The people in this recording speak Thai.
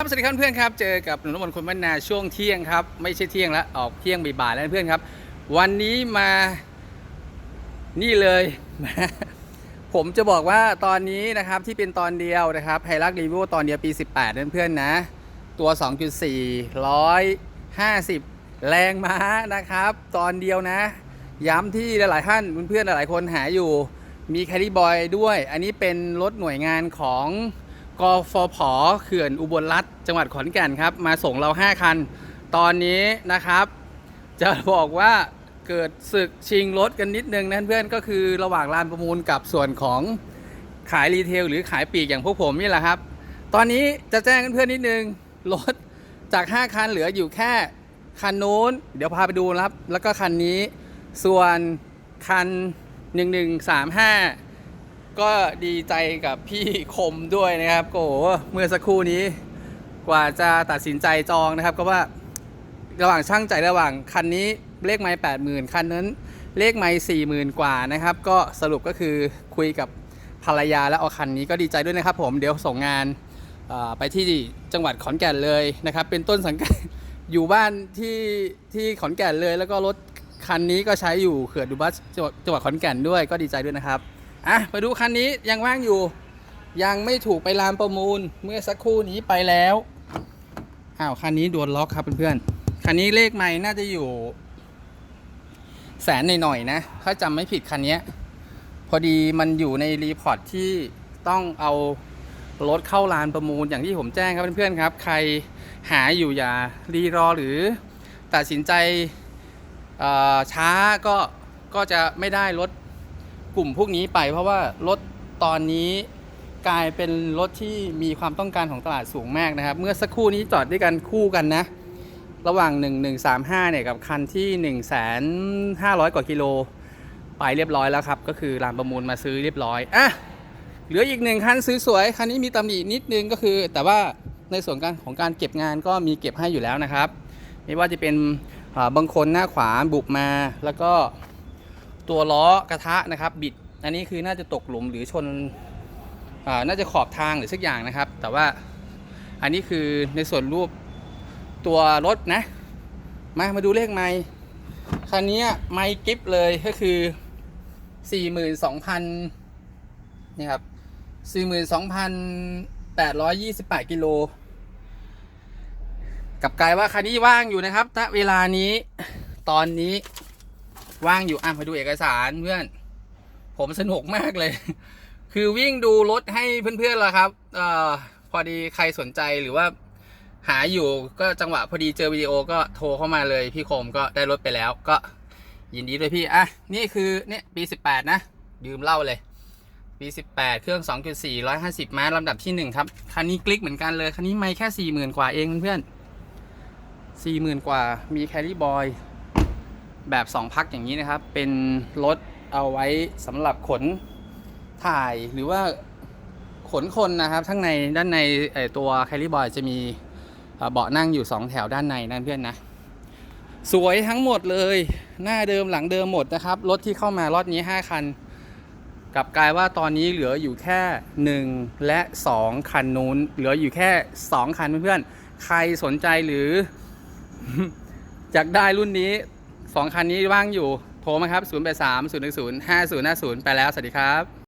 ครับสวัสดีครับเพื่อนครับเจอกับหนุ่มน้ำมนต์คนบ้านนาช่วงเที่ยงครับ ไม่ใช่เที่ยงแล้วออกเที่ยงบ่ายๆแล้วเพื่อนครับ วันนี้มานี่เลยผมจะบอกว่าตอนนี้นะครับที่เป็นตอนเดียวนะครับไฮรักรีวิวตอนเดียวปี 18นะเพื่อนๆนะ ตัว 2.4 150 แรงม้านะครับ ตอนเดียวนะ ย้ำที่หลายๆท่านเพื่อนๆหลายคนหาอยู่ มีแคริบอยด้วย อันนี้เป็นรถหน่วยงานของ กฟผเขื่อนอุบลรัฐจังหวัดขอนแก่นครับ มาส่งเรา 5 คัน ตอนนี้นะครับ จะบอกว่าเกิดศึกชิงรถกันนิดนึงนะเพื่อนก็คือระหว่างลานประมูลกับส่วนของขายรีเทลหรือขายปีกอย่างพวกผมนี่แหละครับ ตอนนี้จะแจ้งเพื่อนนิดนึงรถจาก 5 คันเหลืออยู่แค่คันนู้น เดี๋ยวพาไปดูครับ แล้วก็คันนี้ส่วนคัน 1135 ก็ดีใจกับพี่คมด้วยนะครับโกเมื่อสักครู่นี้ กว่าจะตัดสินใจจองนะครับ ก็ว่าระหว่างช่างใจระหว่างคันนี้เลขไม้แปดหมื่นคันนั้นเลขไม้สี่หมื่นกว่านะครับ ก็สรุปก็คือคุยกับภรรยาแล้วเอาคันนี้ก็ดีใจด้วยนะครับ ผมเดี๋ยวส่งงานไปที่จังหวัดขอนแก่นเลยนะครับ เป็นต้นสังกัดอยู่บ้านที่ที่ขอนแก่นเลย แล้วก็รถคันนี้ก็ใช้อยู่เขื่อนดูบัสจังหวัดขอนแก่นด้วยก็ดีใจด้วยนะครับ อะมาดูคันนี้ยังว่างอยู่ ยังไม่ถูกไปลานประมูลเมื่อสักครู่นี้ไปแล้วอ้าวคันนี้โดนล็อกครับเพื่อนๆคันนี้เลขไม่น่าจะอยู่แสนหน่อยๆนะ ถ้าจำไม่ผิดคันนี้พอดีมันอยู่ในรีพอร์ตที่ต้องเอารถเข้าลานประมูลอย่างที่ผมแจ้งครับเพื่อนๆครับ ใครหาอยู่อย่ารีรอหรือตัดสินใจช้าก็ก็จะไม่ได้รถ กลุ่มพวกนี้ไป เพราะว่ารถตอนนี้กลายเป็นรถที่มีความต้องการของตลาดสูงมากนะครับ เมื่อสักครู่นี้จอดด้วยกันคู่กันนะ ระหว่าง 1135 เนี่ยกับคันที่ 1,500 กว่ากิโล ไปเรียบร้อยแล้วครับ ก็คือรานประมูลมาซื้อเรียบร้อยอะเหลืออีกหนึ่งคันซื้อสวยคันนี้มีตำหนินิดนึงก็คือ แต่ว่าในส่วนการของการเก็บงานก็มีเก็บให้อยู่แล้วนะครับ ไม่ว่าจะเป็นบางคนหน้าขวาบุกมาแล้วก็ ตัวล้อกระทะนะครับ บิด อันนี้คือน่าจะตกหลุมหรือชนอน่าจะขอบทางหรือสักอย่างนะครับ แต่ว่าอันนี้คือในส่วนรูปตัวรถนะ มามาดูเลขไมค์คันนี้ไมค์กิฟเลยก็คือ 42,000นี่ครับ 42,828 กิโลกับกลายว่าคันนี้ว่างอยู่นะครับ ณ เวลานี้ ตอนนี้ ว่างอยู่อะมาดูเอกสารเพื่อน ผมสนุกมากเลย คือวิ่งดูรถให้เพื่อนๆละครับเอ่อพอดีใครสนใจหรือว่า หาอยู่ก็จังหวะพอดีเจอวิดีโอก็โทรเข้ามาเลย พี่คมก็ได้รถไปแล้วก็ยินดีด้วยพี่ อะ นี่คือเนี่ยปี 18 นะยืมเล่าเลยปี 18 เครื่อง 2.4 150ม้าลำดับที่ 1 ครับ คันนี้กลิกเหมือนกันเลย คันนี้ไม่แค่ 40,000 กว่าเองเพื่อนๆ40,000 กว่า มีแคลริบอย แบบ 2 พักอย่างนี้นะครับ เป็นรถเอาไว้สำหรับขนถ่ายหรือว่าขนคนนะครับทั้งในด้านในตัวแคริบอยจะมีเอ่อเบาะนั่งอยู่ 2 แถวด้านในนั่นเพื่อนนะ สวยทั้งหมดเลย หน้าเดิมหลังเดิมหมดนะครับ รถที่เข้ามารถนี้ 5 คันกลับกลายว่าตอนนี้เหลืออยู่แค่ 1 และ 2 คันนู้น เหลืออยู่แค่ 2 คันเพื่อนๆใครสนใจหรืออยากได้รุ่นนี้ 2 คันนี้ว่างอยู่ โทรมาครับ 0 8 3 0 1 0 5 0 5 0 ไปแล้ว สวัสดีครับ